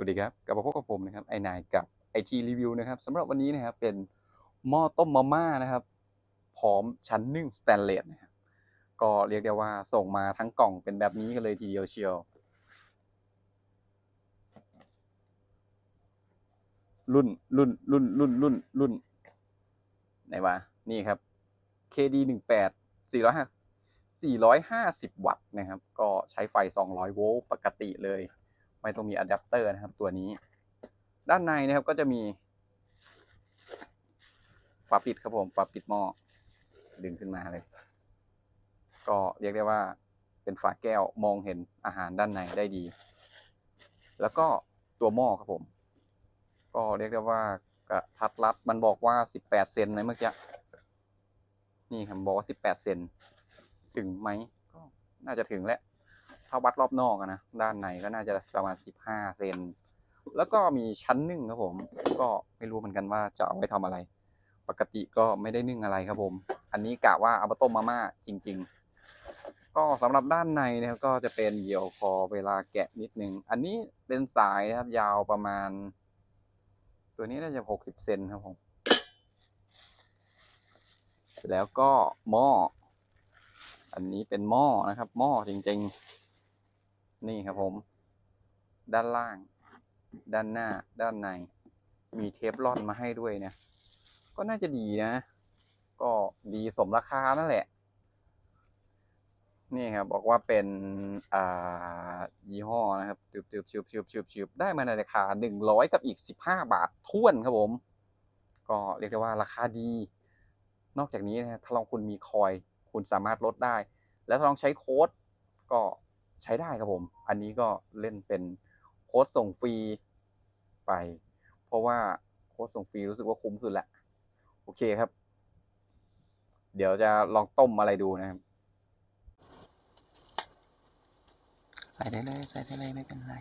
สวัสดีครับกลับมาพบกับผมนะครับไอนายกับไอทีรีวิวนะครับสำหรับวันนี้นะครับเป็นหม้อต้มมาม่านะครับพร้อมชั้นนึ่งสแตนเลสนะครับก็เรียกได้ว่าส่งมาทั้งกล่องเป็นแบบนี้กันเลยทีเดียวเชียว รุ่นรุ่นรุ่นรุ่นรุ่นรุ่นไหนวะนี่ครับ KD หนึ่งแปดสี่ร้อยห้าสี่ร้อยห้าสิบวัตต์นะครับ ก็ใช้ไฟสองร้อยโวลต์ปกติเลย ไม่ต้องมีอะแดปเตอร์นะครับตัวนี้ ด้านในนะครับก็จะมีฝาปิดครับผมฝาปิดหม้อดึงขึ้นมาเลย ก็เรียกได้ว่าเป็นฝาแก้วมองเห็นอาหารด้านในได้ดี แล้วก็ตัวหม้อครับผม ก็เรียกได้ว่ากระทัดรัดมันบอกว่า 18 เซนนเมื่อกี้นี่ครับบอกว่า 18 เซนถึงไหมก็น่าจะถึงแหละ ถ้าวัดรอบนอกนะ ด้านในก็น่าจะประมาณ15เซน แล้วก็มีชั้นนึ่งครับผม ก็ไม่รู้เหมือนกันว่าจะเอาไว้ทำอะไร ปกติก็ไม่ได้นึ่งอะไรครับผม อันนี้กะว่าเอามาต้มมาม่าจริง ๆ ก็สำหรับด้านในนะครับก็จะเป็นเหยี่ยวคอเวลาแกะนิดนึง อันนี้เป็นสายนะครับยาวประมาณ ตัวนี้น่าจะ60เซนครับผม แล้วก็หม้อ อันนี้เป็นหม้อนะครับ หม้อจริง ๆ นี่ครับผม ด้านล่าง ด้านหน้า ด้านใน มีเทฟลอนมาให้ด้วยนะก็น่าจะดีนะ ก็ดีสมราคานั่นแหละ นี่ครับบอกว่าเป็นอ่ายี่ห้อนะครับชืบชืบชืบชืบชืบชืบได้มาในราคาหนึ่งร้อยกับอีกสิบห้าบาทท้วนครับผม ก็เรียกได้ว่าราคาดี นอกจากนี้นะถ้าลองคุณมีคอย คุณสามารถลดได้ แล้วถ้าลองใช้โค้ดก็ ใช้ได้ครับผม อันนี้ก็เล่นเป็นโค้ดส่งฟรีไป เพราะว่าโค้ดส่งฟรีรู้สึกว่าคุ้มสุดละโอเคครับ เดี๋ยวจะลองต้มอะไรดูนะครับใส่ได้เลยใส่ได้เลยไม่เป็นไร